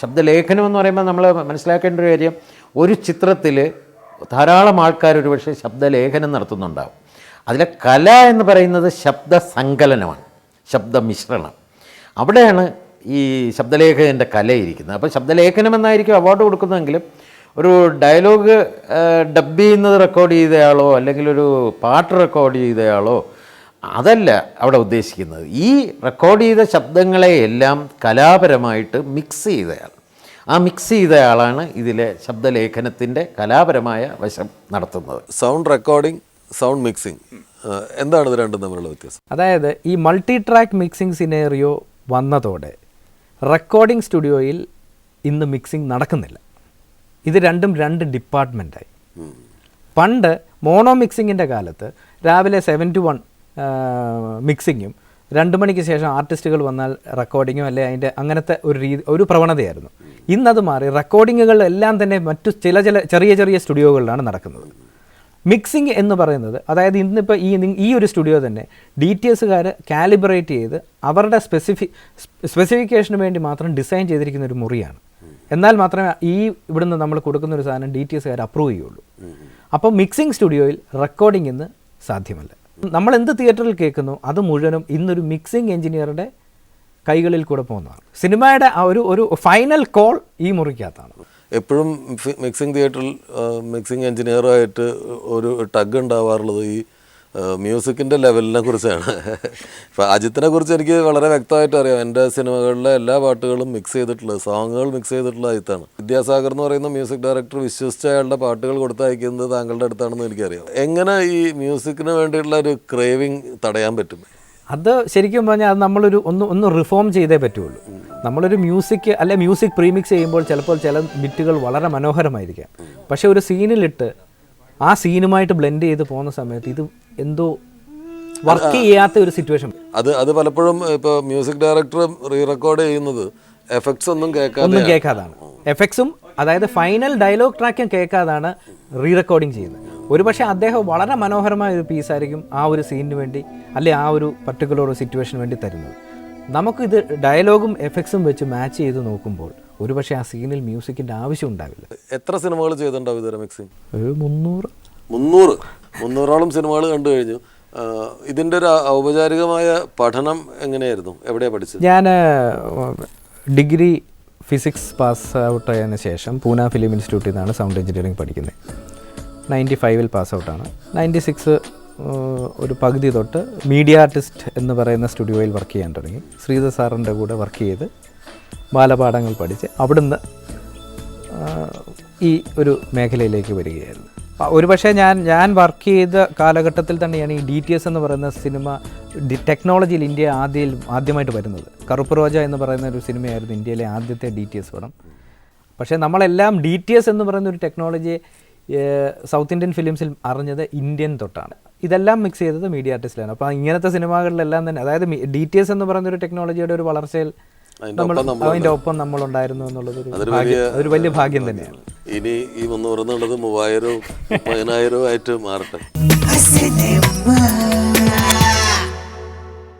ശബ്ദലേഖനം എന്ന് പറയുമ്പോൾ നമ്മൾ മനസ്സിലാക്കേണ്ട ഒരു കാര്യം ഒരു ചിത്രത്തിൽ ധാരാളം ആൾക്കാർ ഒരുപക്ഷെ ശബ്ദലേഖനം നടത്തുന്നുണ്ടാവും. അതിലെ കല എന്ന് പറയുന്നത് ശബ്ദ സങ്കലനമാണ് ശബ്ദ മിശ്രണം അവിടെയാണ് ഈ ശബ്ദലേഖകന്റെ കലയിരിക്കുന്നത്. അപ്പോൾ ശബ്ദലേഖനം എന്നായിരിക്കും അവാർഡ് കൊടുക്കുന്നതെങ്കിലും ഒരു ഡയലോഗ് ഡബ് ചെയ്യുന്നത് റെക്കോർഡ് ചെയ്തയാളോ അല്ലെങ്കിൽ ഒരു പാട്ട് റെക്കോർഡ് ചെയ്തയാളോ അതല്ല അവിടെ ഉദ്ദേശിക്കുന്നത്. ഈ റെക്കോർഡ് ചെയ്ത ശബ്ദങ്ങളെയെല്ലാം കലാപരമായിട്ട് മിക്സ് ചെയ്തയാൾ. ആ മിക്സ് ചെയ്തയാളാണ് ഇതിലെ ശബ്ദലേഖനത്തിന്റെ കലാപരമായ വശം നടത്തുന്നത്. സൗണ്ട് റെക്കോർഡിംഗ് സൗണ്ട് മിക്സിംഗ് എന്താണ് ഇത് രണ്ടും തമ്മിലുള്ള വ്യത്യാസം? അതായത് ഈ മൾട്ടി ട്രാക്ക് മിക്സിംഗ് സിനേറിയോ വന്നതോടെ റെക്കോർഡിംഗ് സ്റ്റുഡിയോയിൽ ഇന്ന് മിക്സിംഗ് നടക്കുന്നില്ല. ഇത് രണ്ടും രണ്ട് ഡിപ്പാർട്ട്മെന്റായി പണ്ട് മോണോ മിക്സിങ്ങിന്റെ കാലത്ത് രാവിലെ സെവൻ ടു വൺ മിക്സിങ്ങും രണ്ട് മണിക്ക് ശേഷം ആർട്ടിസ്റ്റുകൾ വന്നാൽ റെക്കോർഡിങ്ങും അല്ലെ അതിന്റെ അങ്ങനത്തെ ഒരു രീതി ഒരു പ്രവണതയായിരുന്നു. ഇന്നത് മാറി റെക്കോർഡിങ്ങുകൾ എല്ലാം തന്നെ മറ്റു ചില ചില ചെറിയ ചെറിയ സ്റ്റുഡിയോകളിലാണ് നടക്കുന്നത്. മിക്സിംഗ് എന്ന് പറയുന്നത് അതായത് ഇന്നിപ്പോൾ ഈ നി- ഈ ഒരു സ്റ്റുഡിയോ തന്നെ ഡി ടി എസുകാർ കാലിബ്രേറ്റ് ചെയ്ത് അവരുടെ സ്പെസിഫി സ്പെസിഫിക്കേഷന് വേണ്ടി മാത്രം ഡിസൈൻ ചെയ്തിരിക്കുന്ന ഒരു മുറിയാണ്. എന്നാൽ മാത്രമേ ഈ ഇവിടുന്ന് നമ്മൾ കൊടുക്കുന്ന ഒരു സാധനം ഡി ടി എസുകാർ അപ്രൂവ് ചെയ്യുള്ളൂ. അപ്പോൾ മിക്സിംഗ് സ്റ്റുഡിയോയിൽ റെക്കോർഡിംഗ് ഇന്ന് സാധ്യമല്ല. നമ്മൾ എന്ത് തിയേറ്ററിൽ കേൾക്കുന്നു അത് മുഴുവനും ഇന്നൊരു മിക്സിംഗ് എഞ്ചിനീയറുടെ കൈകളിൽ കൂടെ പോകുന്നതാണ്. സിനിമയുടെ ആ ഒരു ഒരു ഫൈനൽ കോൾ ഈ മുറിക്കകത്താണ്. എപ്പോഴും മിക്സിംഗ് തിയേറ്ററിൽ മിക്സിംഗ് എഞ്ചിനീയറായിട്ട് ഒരു ടഗ് ഉണ്ടാവാറുള്ളത് ഈ മ്യൂസിക്കിന്റെ ലെവലിനെ കുറിച്ചാണ്. ഇപ്പം അജിത്തിനെ കുറിച്ച് എനിക്ക് വളരെ വ്യക്തമായിട്ട് അറിയാം. എന്റെ സിനിമകളിലെ എല്ലാ പാട്ടുകളും മിക്സ് ചെയ്തിട്ടുള്ളത് സോങ്ങുകൾ മിക്സ് ചെയ്തിട്ടുള്ള അജിത്താണ്. വിദ്യാസാഗർ എന്ന് പറയുന്ന മ്യൂസിക് ഡയറക്ടർ വിശ്വസിച്ച അയാളുടെ പാട്ടുകൾ കൊടുത്തയക്കുന്നത് താങ്കളുടെ അടുത്താണെന്ന് എനിക്കറിയാം. എങ്ങനെ ഈ മ്യൂസിക്കിന് വേണ്ടിയിട്ടുള്ള ഒരു ക്രേവിങ് തടയാൻ പറ്റും? അത് ശരിക്കും പറഞ്ഞാൽ അത് നമ്മളൊരു ഒന്ന് ഒന്ന് റിഫോം ചെയ്തേ പറ്റുള്ളൂ. നമ്മളൊരു മ്യൂസിക് അല്ലെ മ്യൂസിക് പ്രീമിക്സ് ചെയ്യുമ്പോൾ ചിലപ്പോൾ ചില ബിറ്റുകൾ വളരെ മനോഹരമായിരിക്കാം. പക്ഷേ ഒരു സീനിലിട്ട് ആ സീനുമായിട്ട് ബ്ലെൻഡ് ചെയ്ത് പോകുന്ന സമയത്ത് ഇത് എന്തോ വർക്ക് ചെയ്യാത്ത ഒരു സിറ്റുവേഷൻ അത് അത് പലപ്പോഴും ഇപ്പൊ മ്യൂസിക് ഡയറക്ടർ റീ റെക്കോർഡ് ചെയ്യുന്നത് എഫക്ട്സ് ഒന്നും കേൾക്കാതെ ഒന്നും കേൾക്കാതാണ്. എഫക്ട്സും അതായത് ഫൈനൽ ഡയലോഗ് ട്രാക്കും കേൾക്കാതാണ് റീ റെക്കോർഡിങ് ചെയ്യുന്നത്. ഒരുപക്ഷെ അദ്ദേഹം വളരെ മനോഹരമായ ഒരു പീസായിരിക്കും ആ ഒരു സീനിന് വേണ്ടി അല്ലെ ആ ഒരു പർട്ടിക്കുലർ ഒരു സിറ്റുവേഷന് വേണ്ടി തരുന്നത്. നമുക്കിത് ഡയലോഗും എഫക്ട്സും വെച്ച് മാച്ച് ചെയ്ത് നോക്കുമ്പോൾ ഒരുപക്ഷെ ആ സീനിൽ മ്യൂസിക്കിന്റെ ആവശ്യം ഉണ്ടാവില്ല. എത്ര സിനിമകൾ ചെയ്തിട്ടുണ്ടാവും ഇതുവരെ മിക്സിംഗ് ഒരു മുന്നൂറ്. മുന്നൂറ്? മുന്നൂറോളം സിനിമകൾ കണ്ടു കഴിഞ്ഞു. ഇതിന്റെ ഒരു ഔപചാരികമായ പഠനം എങ്ങനെയായിരുന്നു? എവിടെയാണ് പഠിച്ചത്? ഞാൻ ഡിഗ്രി ഫിസിക്സ് പാസ് ഔട്ട് ആയതിന് ശേഷം പൂന ഫിലിം ഇൻസ്റ്റിറ്റ്യൂട്ടിൽ നിന്നാണ് സൗണ്ട് എഞ്ചിനീയറിംഗ് പഠിക്കുന്നത്. നയന്റി ഫൈവിൽ പാസ് ഔട്ടാണ് നയന്റി സിക്സ് ഒരു പകുതി തൊട്ട് മീഡിയ ആർട്ടിസ്റ്റ് എന്ന് പറയുന്ന സ്റ്റുഡിയോയിൽ വർക്ക് ചെയ്യാൻ തുടങ്ങി. ശ്രീധർ സാറിന്റെ കൂടെ വർക്ക് ചെയ്ത് ബാലപാഠങ്ങൾ പഠിച്ച് അവിടുന്ന് ഈ ഒരു മേഖലയിലേക്ക് വരികയായിരുന്നു. ഒരുപക്ഷെ ഞാൻ ഞാൻ വർക്ക് ചെയ്ത കാലഘട്ടത്തിൽ തന്നെയാണ് ഈ ഡി ടി എസ് എന്ന് പറയുന്ന സിനിമ ടെക്നോളജിയിൽ ഇന്ത്യ ആദ്യം ആദ്യമായിട്ട് വരുന്നത്. കറുപ്പ് റോജ എന്ന് പറയുന്ന ഒരു സിനിമയായിരുന്നു ഇന്ത്യയിലെ ആദ്യത്തെ ഡി ടി എസ് പടം. പക്ഷേ നമ്മളെല്ലാം ഡി ടി എസ് എന്ന് പറയുന്ന ഒരു ടെക്നോളജി സൗത്ത് ഇന്ത്യൻ ഫിലിംസിൽ അറിഞ്ഞത് ഇന്ത്യൻ തൊട്ടാണ്. ഇതെല്ലാം മിക്സ് ചെയ്തത് മീഡിയ ആർട്ടിസ്റ്റിലാണ് അപ്പോൾ ഇങ്ങനത്തെ സിനിമകളിലെല്ലാം തന്നെ അതായത് ഡി ടി എസ് എന്ന് പറയുന്ന ഒരു ടെക്നോളജിയുടെ ഒരു വളർച്ചയിൽ നമ്മൾ അതിന്റെ ഒപ്പം നമ്മളുണ്ടായിരുന്നു എന്നുള്ളത് ഒരു വലിയ ഭാഗ്യം തന്നെയാണ്. ഇനി ഈ മുന്നൂറ് എന്നുള്ളത് മൂവായിരവും പതിനായിരവും ആയിട്ട് മാറട്ടെ.